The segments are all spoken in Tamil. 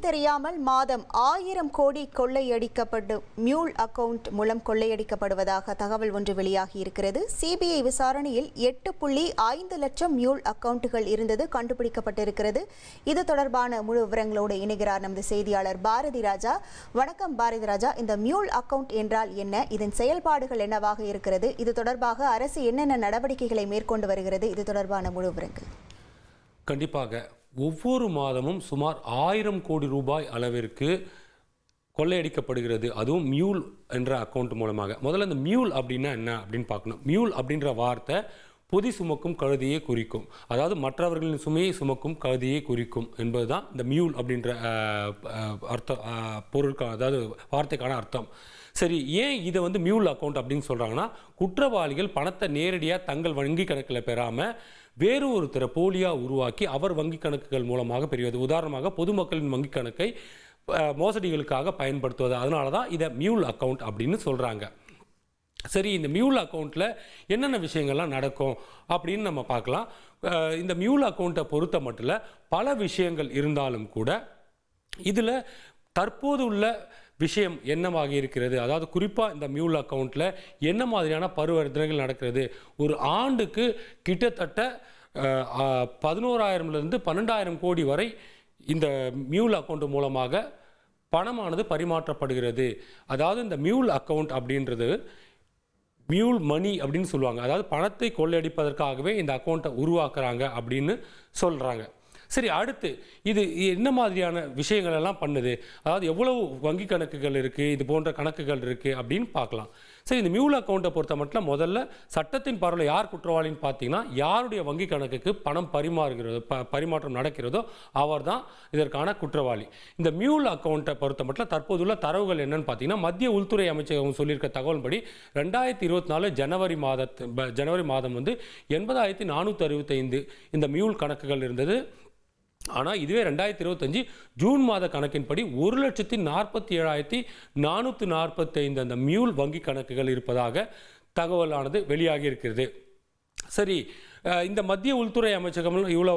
தெரியாமல் மாதம் ஆயிரம் கோடி கொள்ளையடிக்கப்படும் மியூல் அக்கவுண்ட் மூலம் கொள்ளையடிக்கப்படுவதாக தகவல் ஒன்று வெளியாகி இருக்கிறது. சிபிஐ விசாரணையில் எட்டு புள்ளி ஐந்து லட்சம் மியூல் அக்கவுண்ட்டுகள் இருந்தது கண்டுபிடிக்கப்பட்டிருக்கிறது. இது தொடர்பான முழு விவரங்களோடு இணைகிறார் நமது செய்தியாளர் பாரதி ராஜா. வணக்கம் பாரதி ராஜா. இந்த மியூல் அக்கவுண்ட் என்றால் என்ன? இதன் செயல்பாடுகள் என்னவாக இருக்கிறது? இது தொடர்பாக அரசு என்னென்ன நடவடிக்கைகளை மேற்கொண்டு வருகிறது? இது தொடர்பான முழு விவரங்கள். கண்டிப்பாக ஒவ்வொரு மாதமும் சுமார் ஆயிரம் கோடி ரூபாய் அளவிற்கு கொள்ளையடிக்கப்படுகிறது. அதுவும் மியூல் என்ற அக்கௌண்ட் மூலமாக. முதல்ல இந்த மியூல் அப்படின்னா என்ன அப்படின்னு பார்க்கணும். மியூல் அப்படின்ற வார்த்தை பொதி சுமக்கும் கழுதியை குறிக்கும். அதாவது மற்றவர்களின் சுமையை சுமக்கும் கழுதியை குறிக்கும் என்பதுதான் இந்த மியூல் அப்படின்ற அர்த்தம் பொருட்கள் அதாவது வார்த்தைக்கான அர்த்தம். சரி ஏன் இதை வந்து மியூல் அக்கௌண்ட் அப்படின்னு சொல்கிறாங்கன்னா குற்றவாளிகள் பணத்தை நேரடியாக தங்கள் வங்கி கணக்கில் பெறாமல் வேறு ஒருத்தரை போலியாக உருவாக்கி அவர் வங்கி கணக்குகள் மூலமாக பெறுவது. உதாரணமாக பொதுமக்களின் வங்கி கணக்கை மோசடிகளுக்காக பயன்படுத்துவது. அதனால தான் இதை மியூல் அக்கௌண்ட் அப்படின்னு சொல்கிறாங்க சரி இந்த மியூல் அக்கௌண்ட்டில் என்னென்ன விஷயங்கள்லாம் நடக்கும் அப்படின்னு நம்ம பார்க்கலாம். இந்த மியூல் அக்கௌண்ட்டை பொறுத்த மட்டும் பல விஷயங்கள் இருந்தாலும் கூட இதில் தற்போது உள்ள விஷயம் என்னவாகி இருக்கிறது? அதாவது குறிப்பாக இந்த மியூல் அக்கௌண்ட்டில் என்ன மாதிரியான பரிவர்த்தனைகள் நடக்கிறது? ஒரு ஆண்டுக்கு கிட்டத்தட்ட பதினோராயிரம்லேருந்து பன்னெண்டாயிரம் கோடி வரை இந்த மியூல் அக்கௌண்ட் மூலமாக பணமானது பரிமாற்றப்படுகிறது. அதாவது இந்த மியூல் அக்கௌண்ட் அப்படின்றது மியூல் மணி அப்படின்னு சொல்லுவாங்க. அதாவது பணத்தை கொள்ளையடிப்பதற்காகவே இந்த அக்கௌண்ட்டை உருவாக்குறாங்க அப்படின்னு சொல்கிறாங்க சரி அடுத்து இது என்ன மாதிரியான விஷயங்கள் எல்லாம் பண்ணுது? அதாவது எவ்வளவு வங்கி கணக்குகள் இருக்குது இது போன்ற கணக்குகள் இருக்குது அப்படின்னு பார்க்கலாம். சரி இந்த மியூல் அக்கௌண்ட்டை பொறுத்த மட்டும் முதல்ல சட்டத்தின் பார்வையில் யார் குற்றவாளின்னு பார்த்தீங்கன்னா யாருடைய வங்கி கணக்குக்கு பணம் பரிமாறுகிறதோ ப பரிமாற்றம் நடக்கிறதோ அவர் தான் இதற்கான குற்றவாளி. இந்த மியூல் அக்கௌண்ட்டை பொறுத்த மட்டும் தற்போதுள்ள தரவுகள் என்னன்னு பார்த்தீங்கன்னா மத்திய உள்துறை அமைச்சகம் சொல்லியிருக்க தகவல்படி ரெண்டாயிரத்தி இருபத்தி நாலு ஜனவரி மாதத்து ப- ஜனவரி மாதம் வந்து எண்பதாயிரத்தி நானூற்றி அறுபத்தைந்து இந்த மியூல் கணக்குகள் இருந்தது. ஆனால் இதுவே ரெண்டாயிரத்தி இருபத்தஞ்சி ஜூன் மாத கணக்கின்படி ஒரு லட்சத்தி நாற்பத்தி ஏழாயிரத்தி நானூற்றி நாற்பத்தைந்து அந்த மியூல் வங்கி கணக்குகள் இருப்பதாக தகவலானது வெளியாகி இருக்கிறது. சரி இந்த மத்திய உள்துறை அமைச்சகம் இவ்வளோ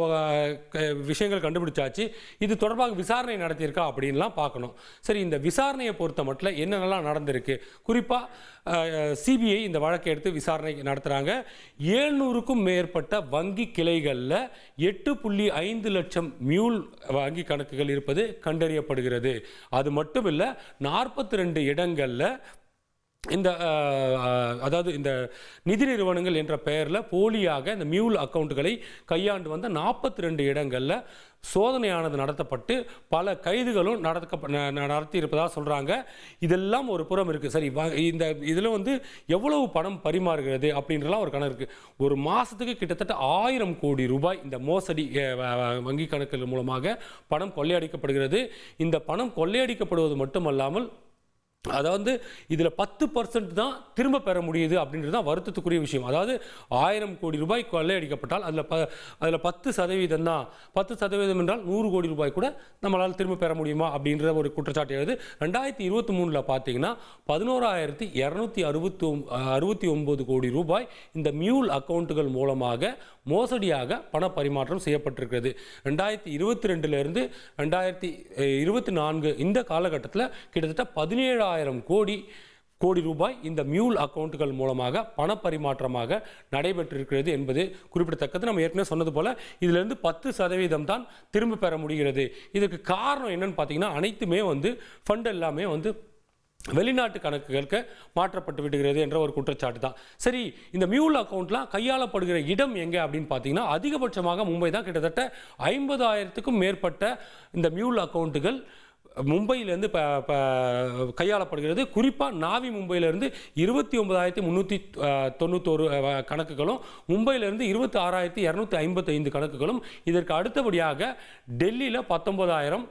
க- விஷயங்கள் கண்டுபிடிச்சாச்சு. இது தொடர்பாக விசாரணை நடத்தியிருக்கா அப்படின்லாம் பார்க்கணும். சரி இந்த விசாரணையை பொறுத்த மட்டும் என்னென்னலாம் நடந்திருக்கு? குறிப்பாக சிபிஐ இந்த வழக்கை எடுத்து விசாரணை நடத்துகிறாங்க ஏழ்நூறுக்கும் மேற்பட்ட வங்கி கிளைகளில் எட்டு புள்ளி ஐந்து லட்சம் மியூல் வங்கி கணக்குகள் இருப்பது கண்டறியப்படுகிறது. அது மட்டும் இல்லை நாற்பத்தி ரெண்டு இடங்களில் இந்த அதாவது இந்த நிதி நிறுவனங்கள் என்ற பெயரில் போலியாக இந்த மியூல் அக்கவுண்ட்டுகளை கையாண்டு வந்த நாற்பத்தி ரெண்டு இடங்களில் சோதனையானது நடத்தப்பட்டு பல கைதுகளும் நடக்க நடத்தி இருப்பதாக சொல்கிறாங்க இதெல்லாம் ஒரு புறம் இருக்குது சரி வ- இந்த இதில் வந்து எவ்வளவு பணம் பரிமாறுகிறது அப்படின்றலாம் ஒரு கணக்கு இருக்குது ஒரு மாதத்துக்கு கிட்டத்தட்ட ஆயிரம் கோடி ரூபாய் இந்த மோசடி வங்கி கணக்குகள் மூலமாக பணம் கொள்ளையடிக்கப்படுகிறது. இந்த பணம் கொள்ளையடிக்கப்படுவது மட்டுமல்லாமல் அதாவது இதில் பத்து பர்சன்ட் தான் திரும்ப பெற முடியுது அப்படின்றது தான் வருத்தத்துக்குரிய விஷயம். அதாவது ஆயிரம் கோடி ரூபாய் கொள்ளையடிக்கப்பட்டால் அதில் ப அதில் பத்து சதவீதம் தான் பத்து சதவீதம் என்றால் நூறு கோடி ரூபாய் கூட நம்மளால் திரும்ப பெற முடியுமா அப்படின்ற ஒரு குற்றச்சாட்டு எழுது. ரெண்டாயிரத்தி இருபத்தி மூணில் பார்த்தீங்கன்னா பதினோராயிரத்தி இரநூத்தி அறுபத்தி அறுபத்தி ஒம்பது கோடி ரூபாய் இந்த மியூல் அக்கௌண்ட்டுகள் மூலமாக மோசடியாக பண பரிமாற்றம் செய்யப்பட்டிருக்கிறது. ரெண்டாயிரத்தி இருபத்தி ரெண்டுலேருந்து ரெண்டாயிரத்தி இருபத்தி நான்கு இந்த காலகட்டத்தில் கிட்டத்தட்ட பதினேழாயிரம் கோடி கோடி ரூபாய் இந்த மியூல் அக்கௌண்ட்டுகள் மூலமாக பணப்பரிமாற்றமாக நடைபெற்றிருக்கிறது என்பது குறிப்பிடத்தக்கது. நம்ம ஏற்கனவே சொன்னது போல் இதிலிருந்து பத்து சதவீதம் தான் திரும்ப பெற முடிகிறது. இதுக்கு காரணம் என்னன்னு பார்த்தீங்கன்னா அனைத்துமே வந்து ஃபண்ட் எல்லாமே வந்து வெளிநாட்டு கணக்குகளுக்கு மாற்றப்பட்டு விடுகிறது என்ற ஒரு குற்றச்சாட்டு தான். சரி இந்த மியூல் அக்கௌண்ட்லாம் கையாளப்படுகிற இடம் எங்கே அப்படின்னு பார்த்தீங்கன்னா அதிகபட்சமாக மும்பை தான். கிட்டத்தட்ட ஐம்பதாயிரத்துக்கும் மேற்பட்ட இந்த மியூல் அக்கௌண்ட்டுகள் மும்பையிலேருந்து ப ப- கையாளப்படுகிறது. குறிப்பாக நாவி மும்பையிலேருந்து இருபத்தி ஒன்பதாயிரத்தி முந்நூற்றி தொண்ணூத்தோரு கணக்குகளும் மும்பையிலேருந்து இருபத்தி ஆறாயிரத்தி இரநூத்தி ஐம்பத்தைந்து கணக்குகளும். இதற்கு அடுத்தபடியாக டெல்லியில் பத்தொன்பதாயிரம்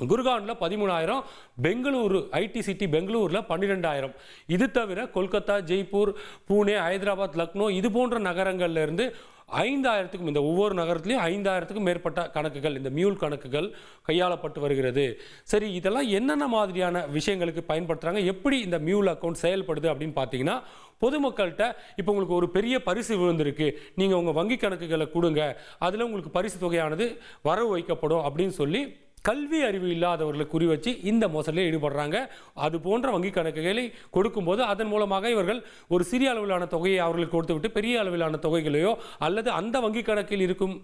குர்கானில் பதிமூணாயிரம் பெங்களூரு ஐடி சிட்டி பெங்களூரில் பன்னிரெண்டாயிரம். இது தவிர கொல்கத்தா ஜெய்ப்பூர் பூனே ஹைதராபாத் லக்னோ இது போன்ற நகரங்கள்லேருந்து இருந்து ஐந்தாயிரத்துக்கும் இந்த ஒவ்வொரு நகரத்துலையும் ஐந்தாயிரத்துக்கும் மேற்பட்ட கணக்குகள் இந்த மியூல் கணக்குகள் கையாளப்பட்டு வருகிறது. சரி இதெல்லாம் என்னென்ன மாதிரியான விஷயங்களுக்கு பயன்படுத்துகிறாங்க எப்படி இந்த மியூல் அக்கௌண்ட் செயல்படுது அப்படின்னு பார்த்தீங்கன்னா பொதுமக்கள்கிட்ட இப்போ உங்களுக்கு ஒரு பெரிய பரிசு விழுந்திருக்கு. நீங்கள் உங்கள் வங்கி கணக்குகளை கொடுங்க. அதில் உங்களுக்கு பரிசு தொகையானது வரவு வைக்கப்படும் அப்படின்னு சொல்லி கல்வி அறிவு இல்லாதவர்களை குறி வச்சு இந்த மோசடியில் ஈடுபடுறாங்க. அது போன்ற வங்கி கணக்குகளை கொடுக்கும்போது அதன் மூலமாக இவர்கள் ஒரு சிறிய அளவிலான தொகையை அவர்களுக்கு கொடுத்துவிட்டு பெரிய அளவிலான தொகைகளையோ அல்லது அந்த வங்கி கணக்கில் இருக்கும்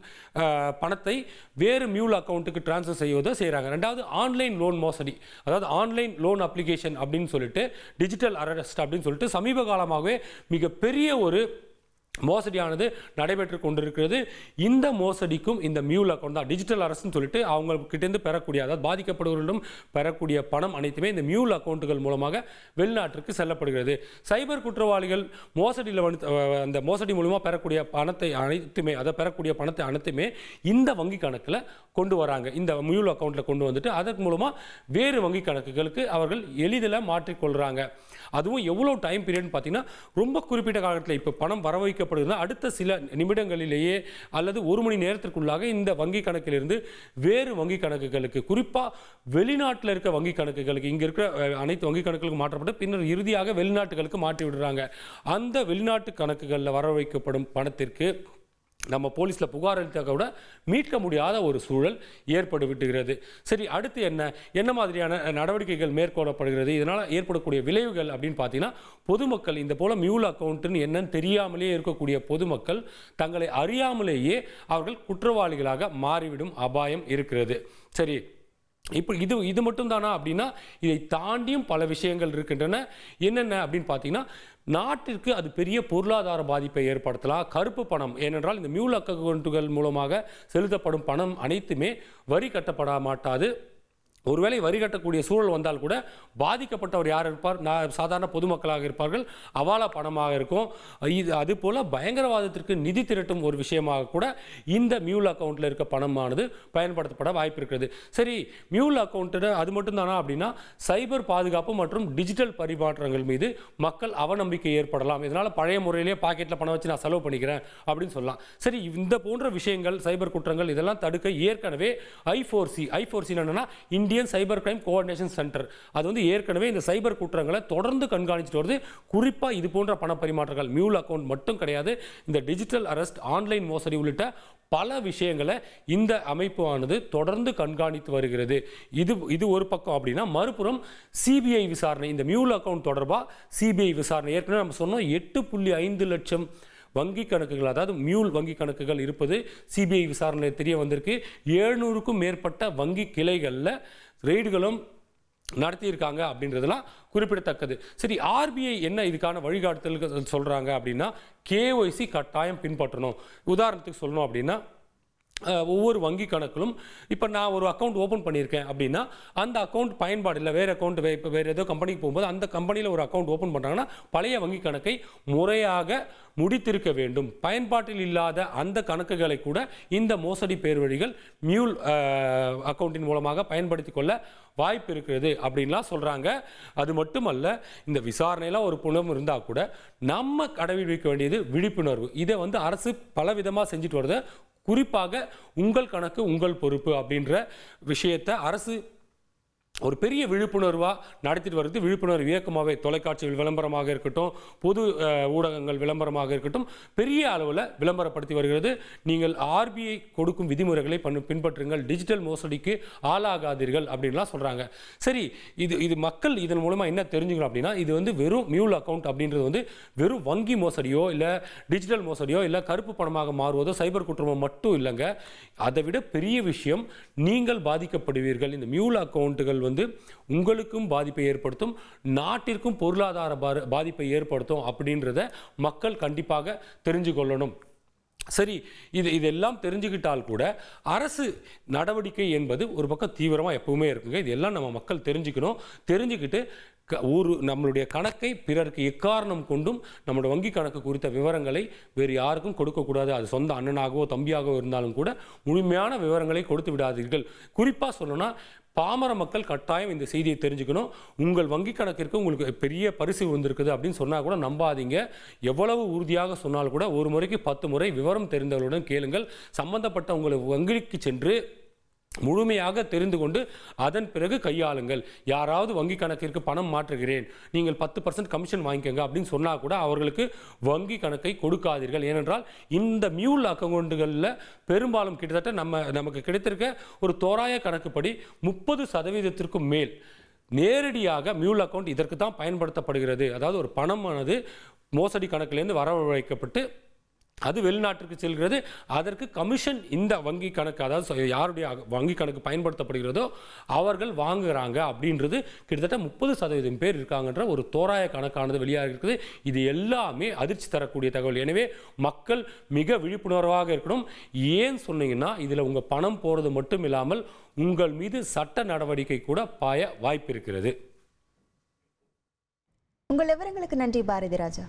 பணத்தை வேறு மியூல் அக்கௌண்ட்டுக்கு ட்ரான்ஸ்ஃபர் செய்வதோ செய்கிறாங்க ரெண்டாவது ஆன்லைன் லோன் மோசடி. அதாவது ஆன்லைன் லோன் அப்ளிகேஷன் அப்படின்னு சொல்லிட்டு டிஜிட்டல் அரெஸ்ட் அப்படின்னு சொல்லிட்டு சமீப காலமாகவே மிகப்பெரிய ஒரு மோசடியானது நடைபெற்று கொண்டிருக்கிறது. இந்த மோசடிக்கும் இந்த மியூல் அக்கௌண்ட் தான் டிஜிட்டல் அரசுன்னு சொல்லிட்டு அவங்கக்கிட்டேருந்து பெறக்கூடிய அதாவது பாதிக்கப்படுவர்களிடம் பெறக்கூடிய பணம் அனைத்துமே இந்த மியூல் அக்கௌண்ட்டுகள் மூலமாக வெளிநாட்டிற்கு செல்லப்படுகிறது. சைபர் குற்றவாளிகள் மோசடியில் வந்து அந்த மோசடி மூலமாக பெறக்கூடிய பணத்தை அனைத்துமே அதை பெறக்கூடிய பணத்தை அனைத்துமே இந்த வங்கி கணக்கில் கொண்டு வராங்க. இந்த மியூல் அக்கௌண்ட்டில் கொண்டு வந்துட்டு அதன் மூலமாக வேறு வங்கி கணக்குகளுக்கு அவர்கள் எளிதில் மாற்றிக்கொள்கிறாங்க அதுவும் எவ்வளோ டைம் பீரியட்னு பார்த்தீங்கன்னா ரொம்ப குறிப்பிட்ட காலத்தில் இப்போ பணம் வர வைக்க வைக்கப்படுதுன்னா அடுத்த சில நிமிடங்களிலேயே அல்லது ஒரு மணி நேரத்திற்குள்ளாக இந்த வங்கி கணக்கிலிருந்து வேறு வங்கி கணக்குகளுக்கு குறிப்பாக வெளிநாட்டில் இருக்க வங்கி கணக்குகளுக்கு இங்கே இருக்கிற அனைத்து வங்கி கணக்குகளுக்கு மாற்றப்பட்டு பின்னர் இறுதியாக வெளிநாட்டுகளுக்கு மாற்றி விடுறாங்க. அந்த வெளிநாட்டு கணக்குகளில் வர வைக்கப்படும் பணத்திற்கு நம்ம போலீஸில் புகார் அளித்தால் கூட மீட்க முடியாத ஒரு சூழல் ஏற்பட்டு விட்டுகிறது சரி அடுத்து என்ன? என்ன மாதிரியான நடவடிக்கைகள் மேற்கொள்ளப்படுகிறது? இதனால் ஏற்படக்கூடிய விளைவுகள் அப்படின்னு பார்த்தீங்கன்னா பொதுமக்கள் இந்த போல மியூல் அக்கௌண்ட்டுன்னு என்னன்னு தெரியாமலேயே இருக்கக்கூடிய பொதுமக்கள் தங்களை அறியாமலேயே அவர்கள் குற்றவாளிகளாக மாறிவிடும் அபாயம் இருக்கிறது. சரி இப்போ இது இது மட்டும் தானா அப்படின்னா இதை தாண்டியும் பல விஷயங்கள் இருக்கின்றன. என்னென்ன அப்படின்னு பார்த்தீங்கன்னா நாட்டிற்கு அது பெரிய பொருளாதார பாதிப்பை ஏற்படுத்தலாம். கருப்பு பணம் ஏனென்றால் இந்த மியூல் அக்கௌண்ட்டுகள் மூலமாக செலுத்தப்படும் பணம் அனைத்துமே வரி கட்டப்பட மாட்டாது. ஒருவேளை வரி கட்டக்கூடிய சூழல் வந்தால் கூட பாதிக்கப்பட்டவர் யார் இருப்பார்? நான் சாதாரண பொதுமக்களாக இருப்பார்கள். அவாலா பணமாக இருக்கும். இது அது போல் பயங்கரவாதத்திற்கு நிதி திரட்டும் ஒரு விஷயமாக கூட இந்த மியூல் அக்கௌண்ட்டில் இருக்க பணமானது பயன்படுத்தப்பட வாய்ப்பு இருக்கிறது சரி மியூல் அக்கௌண்ட்டு அது மட்டும் தானா அப்படின்னா சைபர் பாதுகாப்பு மற்றும் டிஜிட்டல் பரிமாற்றங்கள் மீது மக்கள் அவநம்பிக்கை ஏற்படலாம். இதனால் பழைய முறையிலேயே பாக்கெட்டில் பணம் வச்சு நான் செலவு பண்ணிக்கிறேன் அப்படின்னு சொல்லலாம். சரி இந்த போன்ற விஷயங்கள் சைபர் குற்றங்கள் இதெல்லாம் தடுக்க ஏற்கனவே ஐஃபோர்சி ஐஃபோர்சின்னு என்னென்னா I Indian cyber crime coordination centre. அது வந்து ஏற்கனவே இந்த சைபர் குற்றங்களை தொடர்ந்து கண்காணிச்சுட்டு வருது. குறிப்பாக இது போன்ற பண பரிமாற்றங்கள் மியூல் அக்கௌண்ட் மட்டும் கிடையாது இந்த டிஜிட்டல் அரெஸ்ட் ஆன்லைன் மோசடி உள்ளிட்ட பல விஷயங்களை இந்த அமைப்பானது தொடர்ந்து கண்காணித்து வருகிறது. இது இது ஒரு பக்கம் அப்படின்னா மறுபுறம் சிபிஐ விசாரணை இந்த மியூல் அக்கௌண்ட் தொடர்பாக சிபிஐ விசாரணை. ஏற்கனவே நம்ம சொன்னோம் எட்டு புள்ளி ஐந்து லட்சம் வங்கி கணக்குகள் அதாவது மியூல் வங்கி கணக்குகள் இருப்பது சிபிஐ விசாரணையில் தெரிய வந்திருக்கு. ஏழ்நூறுக்கும் மேற்பட்ட வங்கி கிளைகளில் ரெய்டுகளும் நடத்தியிருக்காங்க அப்படின்றதெல்லாம் குறிப்பிடத்தக்கது. சரி ஆர்பிஐ என்ன இதுக்கான வழிகாட்டுதல்கள் சொல்கிறாங்க அப்படின்னா கேஒய்சி கட்டாயம் பின்பற்றணும். உதாரணத்துக்கு சொல்லணும் அப்படின்னா ஒவ்வொரு வங்கி கணக்கிலும் இப்போ நான் ஒரு அக்கௌண்ட் ஓப்பன் பண்ணியிருக்கேன் அப்படின்னா அந்த அக்கௌண்ட் பயன்பாடு இல்லை வேறு அக்கௌண்ட் வே இப்போ வேறு ஏதோ கம்பெனிக்கு போகும்போது அந்த கம்பெனியில் ஒரு அக்கௌண்ட் ஓப்பன் பண்ணுறாங்கன்னா பழைய வங்கி கணக்கை முறையாக முடித்திருக்க வேண்டும். பயன்பாட்டில் இல்லாத அந்த கணக்குகளை கூட இந்த மோசடி பேர் வழிகள் மியூல் அக்கௌண்ட்டின் மூலமாக பயன்படுத்தி கொள்ள வாய்ப்பு இருக்கிறது அப்படின்லாம் சொல்கிறாங்க அது மட்டுமல்ல இந்த விசாரணையெல்லாம் ஒரு புலம் இருந்தால் கூட நம்ம கடைபிடிக்க வேண்டியது விழிப்புணர்வு. இதை வந்து அரசு பலவிதமாக செஞ்சுட்டு வருது. குறிப்பாக உங்கள் கணக்கு உங்கள் பொறுப்பு அப்படின்ற விஷயத்தை அரசு ஒரு பெரிய விழிப்புணர்வாக நடத்திட்டு வருது விழிப்புணர்வு இயக்கமாகவே தொலைக்காட்சிகள் விளம்பரமாக இருக்கட்டும் பொது ஊடகங்கள் விளம்பரமாக இருக்கட்டும் பெரிய அளவில் விளம்பரப்படுத்தி வருகிறது. நீங்கள் ஆர்பிஐ கொடுக்கும் விதிமுறைகளை பண்ணு பின்பற்றுங்கள். டிஜிட்டல் மோசடிக்கு ஆளாகாதீர்கள் அப்படின்லாம் சொல்கிறாங்க சரி இது இது மக்கள் இதன் மூலமாக என்ன தெரிஞ்சுக்கணும் அப்படின்னா இது வந்து வெறும் மியூல் அக்கௌண்ட் அப்படின்றது வந்து வெறும் வங்கி மோசடியோ இல்லை டிஜிட்டல் மோசடியோ இல்லை கருப்பு பணமாக மாறுவதோ சைபர் குற்றமோ மட்டும் இல்லைங்க. அதை விட பெரிய விஷயம் நீங்கள் பாதிக்கப்படுவீர்கள். இந்த மியூல் அக்கௌண்ட்டுகள் வந்து உங்களுக்கும் பாதிப்பை ஏற்படுத்தும் நாட்டிற்கும் பொருளாதார பாதிப்பை ஏற்படுத்தும் அப்படின்றத மக்கள் கண்டிப்பாக தெரிஞ்சு கொள்ளணும். சரி இது இதெல்லாம் தெரிஞ்சுக்கிட்டால் கூட அரசு நடவடிக்கை என்பது ஒரு பக்கம் தீவிரமாக எப்பவுமே இருக்குங்க. இது எல்லாம் நம்ம மக்கள் தெரிஞ்சுக்கணும். தெரிஞ்சுக்கிட்டு க- ஒரு நம்மளுடைய கணக்கை பிறருக்கு எக்காரணம் கொண்டும் நம்மளோட வங்கி கணக்கு குறித்த விவரங்களை வேறு யாருக்கும் கொடுக்கக்கூடாது அது சொந்த அண்ணனாகவோ தம்பியாகவோ இருந்தாலும் கூட முழுமையான விவரங்களை கொடுத்து விடாதீர்கள். குறிப்பாக சொல்லணும்னா பாமர மக்கள் கட்டாயம் இந்த செய்தியை தெரிஞ்சுக்கணும். உங்கள் வங்கி கணக்கிற்கு உங்களுக்கு பெரிய பரிசு வந்திருக்குது அப்படின்னு சொன்னால் கூட நம்பாதீங்க. எவ்வளவு உறுதியாக சொன்னால் கூட ஒரு முறைக்கு பத்து முறை விவரம் தெரிந்தவர்களுடன் கேளுங்கள். சம்பந்தப்பட்ட உங்கள் வங்கிக்கு சென்று முழுமையாக தெரிந்து கொண்டு அதன் பிறகு கையாளுங்கள். யாராவது வங்கி கணக்கிற்கு பணம் மாற்றுகிறேன். நீங்கள் பத்து பர்சன்ட் கமிஷன் வாங்கிக்கோங்க அப்படின்னு சொன்னால் கூட அவர்களுக்கு வங்கி கணக்கை கொடுக்காதீர்கள். ஏனென்றால் இந்த மியூல் அக்கௌண்ட்டுகளில் பெரும்பாலும் கிட்டத்தட்ட நம்ம நமக்கு கிடைத்திருக்க ஒரு தோராய கணக்குப்படி முப்பது சதவீதத்திற்கும் மேல் நேரடியாக மியூல் அக்கௌண்ட் இதற்கு தான் பயன்படுத்தப்படுகிறது. அதாவது ஒரு பணமானது மோசடி கணக்கிலேருந்து வரவழைக்கப்பட்டு அது வெளிநாட்டிற்கு செல்கிறது. அதற்கு கமிஷன் இந்த வங்கி கணக்கு அதாவது யாருடைய வங்கி கணக்கு பயன்படுத்தப்படுகிறதோ அவர்கள் வாங்குகிறாங்க அப்படின்றது கிட்டத்தட்ட முப்பது சதவீதம் பேர் இருக்காங்கன்ற ஒரு தோராய கணக்கானது வெளியாக இருக்குது. இது எல்லாமே அதிர்ச்சி தரக்கூடிய தகவல். எனவே மக்கள் மிக விழிப்புணர்வாக இருக்கணும். ஏன் சொன்னீங்கன்னா இதில் உங்கள் பணம் போகிறது மட்டும் இல்லாமல் உங்கள் மீது சட்ட நடவடிக்கை கூட பாய வாய்ப்பு இருக்கிறது. உங்கள் விவரங்களுக்கு நன்றி பாரதி ராஜா.